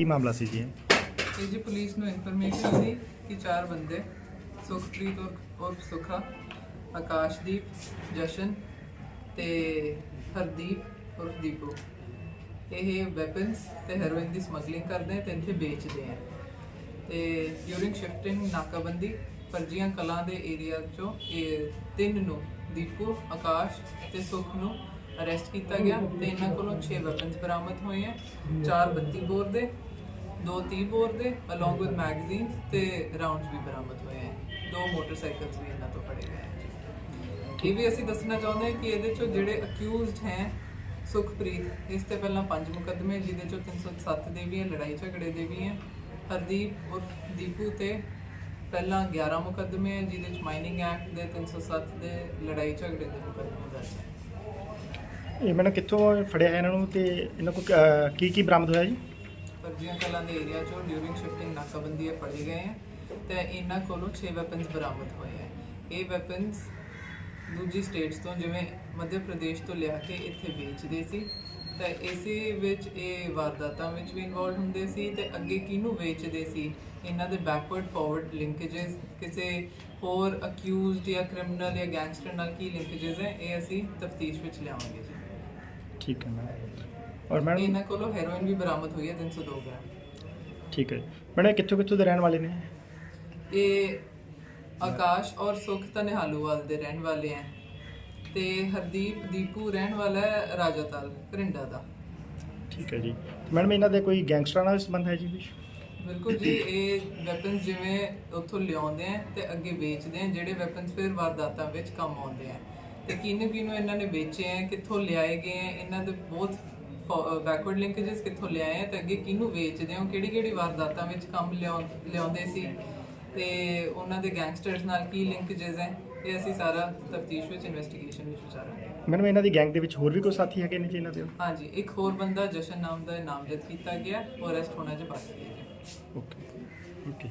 ਮਾਮਲਾ ਸੀ ਜੀ ਇਹ? ਜੀ ਪੁਲਿਸ ਨੂੰ ਇਨਫੋਰਮੇਸ਼ਨ ਸੀ ਕਿ ਚਾਰ ਬੰਦੇ, ਸੁਖਪ੍ਰੀਤ ਔਰ ਔਰ ਸੁਖਾ, ਆਕਾਸ਼ਦੀਪ, ਜਸ਼ਨ ਤੇ ਹਰਦੀਪ ਔਰ ਦੀਪੂ ਇਹ ਵੈਪਨਸ ਤੇ ਹੈਰੋਇਨ ਦੀ ਸਮਗਲਿੰਗ ਕਰਦੇ ਤੇ ਇੱਥੇ ਵੇਚਦੇ ਆ ਤੇ ਡਿਊਰਿੰਗ ਸ਼ਿਫਟਿੰਗ ਨਾਕਾਬੰਦੀ, ਫਰਜੀਆਂ ਕਲਾਂ ਦੇ ਏਰੀਆ ਚੋਂ ਇਹ ਤਿੰਨ ਨੂੰ, ਦੀਪੂ, ਆਕਾਸ਼ ਤੇ ਸੁਖ ਨੂੰ ਅਰੈਸਟ ਕੀਤਾ ਗਿਆ ਤੇ ਇਹਨਾਂ ਕੋਲੋਂ 6 ਵੈਪਨਸ ਬਰਾਮਦ ਹੋਏ ਆ, ਚਾਰ 32 ਬੋਰ ਦੇ ਦੋ 30 ਬੋਰ ਦੇ ਅਲੋਂਗ ਵਿਦ ਮੈਗਜ਼ੀਨਸ ਤੇ ਰਾਉਂਡਸ ਵੀ ਬਰਾਮਦ ਹੋਏ ਆ। ਦੋ ਮੋਟਰਸਾਈਕਲਸ ਵੀ ਇਹਨਾਂ ਤੋਂ ਫੜੇ ਗਏ ਆ। ਇਹ ਵੀ ਅਸੀਂ ਦੱਸਣਾ ਚਾਹੁੰਦੇ ਹਾਂ ਕਿ ਇਹਦੇ ਚੋਂ ਜਿਹੜੇ ਅਕਿਊਜ਼ਡ ਹੈ ਸੁਖਪ੍ਰੀਤ ਇਸ ਤੇ ਪਹਿਲਾਂ ਪੰਜ ਮੁਕੱਦਮੇ ਜਿਹਦੇ ਚੋਂ 307 ਦੇ ਵੀ ਹੈ ਲੜਾਈ ਝਗੜੇ ਦੇ ਵੀ ਹੈ। ਹਰਦੀਪ ਔਰ ਦੀਪੂ ਤੇ ਪਹਿਲਾਂ 11 ਮੁਕੱਦਮੇ ਹੈ ਜਿਹਦੇ ਚ ਮਾਈਨਿੰਗ ਐਕਟ ਦੇ 307 ਦੇ ਲੜਾਈ ਝਗੜੇ ਦੇ ਮੁਕੱਦਮੇ ਦਰਜ ਹੈ। ਇਹ ਮੈਨੂੰ ਕਿੱਥੋਂ ਫੜਿਆ ਇਹਨਾਂ ਨੂੰ ਤੇ ਇਹਨਾਂ ਕੋਲ ਕੀ ਕੀ ਬਰਾਮਦ ਹੋਇਆ ਜੀ? ਜਿਉਂ ਕਲਾਂ ਦੇ ਏਰੀਆ ਚੋਂ ਡਿਊਰਿੰਗ ਸ਼ਿਫਟਿੰਗ ਨਾਕਾਬੰਦੀ ਇਹ ਫੜੇ ਗਏ ਹੈ ਤੇ ਇਹਨਾਂ ਕੋਲੋਂ 6 ਵੈਪਨਸ ਬਰਾਮਦ ਹੋਏ ਹੈ। ਇਹ ਵੈਪਨਸ ਦੂਜੀ ਸਟੇਟਸ ਤੋਂ ਜਿਵੇਂ ਮੱਧ ਪ੍ਰਦੇਸ਼ ਤੋਂ ਲਿਆ ਕੇ ਇੱਥੇ ਵੇਚਦੇ ਸੀ। ਤਾਂ ਇਸੇ ਵਿੱਚ ਇਹ ਵਾਰਦਾਤਾਂ ਵਿੱਚ ਵੀ ਇਨਵੋਲਡ ਹੁੰਦੇ ਸੀ ਤੇ ਅੱਗੇ ਕਿਹਨੂੰ ਵੇਚਦੇ ਸੀ? ਇਹਨਾਂ ਦੇ ਬੈਕਵਰਡ ਫਾਰਵਰਡ ਲਿੰਕੇजेस ਕਿਸੇ ਹੋਰ ਅਕਿਊਜ਼ਡ ਜਾਂ ਕ੍ਰਿਮੀਨਲ ਜਾਂ ਗੈਂਗਸਟਰ ਨਾਲ ਕੀ ਲਿੰਕੇजेस ਹੈ? ਇਹ ਅਸੀਂ ਤਫਤੀਸ਼ ਵਿੱਚ ਲਿਆਵਾਂਗੇ ਜੀ। ਠੀਕ ਹੈ ਮੈਮ। ਔਰ ਮੈਡਮ ਇਹਨਾਂ ਕੋਲੋਂ ਹੈਰੋਇਨ ਵੀ ਬਰਾਮਦ ਹੋਈ ਹੈ 302 ਗ੍ਰਾਮ। ਠੀਕ ਹੈ ਮੈਡਮ ਕਿੱਥੋਂ ਕਿੱਥੋਂ ਦੇ ਰਹਿਣ ਵਾਲੇ ਨੇ? ਇਹ ਆਕਾਸ਼ ਔਰ ਸੁਖ ਤਾਂ ਨਿਹਾਲੂਵਾਲ ਦੇ ਰਹਿਣ ਵਾਲੇ ਹੈ ਤੇ ਹਰਦੀਪ ਦੀਪੂ ਰਹਿਣ ਵਾਲਾ ਹੈ ਰਾਜਾਤਾਲ ਕਰਿੰਡਾ ਦਾ। ਠੀਕ ਹੈ ਜੀ। ਮੈਡਮ ਇਹਨਾਂ ਦੇ ਕੋਈ ਗੈਂਗਸਟਰਾਂ ਨਾਲ ਸੰਬੰਧ ਹੈ ਜੀ ਕੁਛ? ਬਿਲਕੁਲ ਜੀ ਇਹ ਵੈਪਨਸ ਜਿਵੇਂ ਉੱਥੋਂ ਲਿਆਉਂਦੇ ਆ ਤੇ ਅੱਗੇ ਵੇਚਦੇ ਆ ਜਿਹੜੇ ਵੈਪਨਸ ਫਿਰ ਵਾਰਦਾਤਾਂ ਵਿੱਚ ਕੰਮ ਆਉਂਦੇ ਆ ਤੇ ਕਿਹਨੂੰ ਕਿਹਨੂੰ ਇਹਨਾਂ ਨੇ ਵੇਚੇ ਆ ਕਿੱਥੋਂ ਲਿਆਏ ਗਏ ਆ ਇਹਨਾਂ ਦੇ ਬਹੁਤ ਬੈਕਵਰਡ ਲਿੰਕੇजेस ਕਿੱਥੋਂ ਲਿਆਏ ਤੇ ਅੱਗੇ ਕਿਹਨੂੰ ਵੇਚਦੇ ਹੋ ਕਿਹੜੀ ਕਿਹੜੀ ਵਾਰਦਾਤਾਂ ਵਿੱਚ ਕੰਮ ਲਿਆਉਂਦੇ ਸੀ? ਤੇ ਉਹਨਾਂ ਦੇ ਗੈਂਗਸਟਰਸ ਨਾਲ ਕੀ ਲਿੰਕੇजेस ਹੈ ਇਹ ਅਸੀਂ ਸਾਰਾ ਤਫਤੀਸ਼ ਵਿੱਚ ਇਨਵੈਸਟੀਗੇਸ਼ਨ ਵਿੱਚ ਵਿਚਾਰਾਂਗੇ। ਮੈਡਮ ਇਹਨਾਂ ਦੀ ਗੈਂਗ ਦੇ ਵਿੱਚ ਹੋਰ ਵੀ ਕੋਈ ਸਾਥੀ ਹੈਗੇ ਨੇ ਜੀ ਇਹਨਾਂ ਦੇ? ਹਾਂਜੀ ਇੱਕ ਹੋਰ ਬੰਦਾ ਜਸ਼ਨ ਨਾਮ ਦਾ ਨਾਮਜ਼ਦ ਕੀਤਾ ਗਿਆ ਉਹ ਅਰੈਸਟ ਹੋਣਾ ਚ ਬਾਕੀ ਹੈ। Okay okay.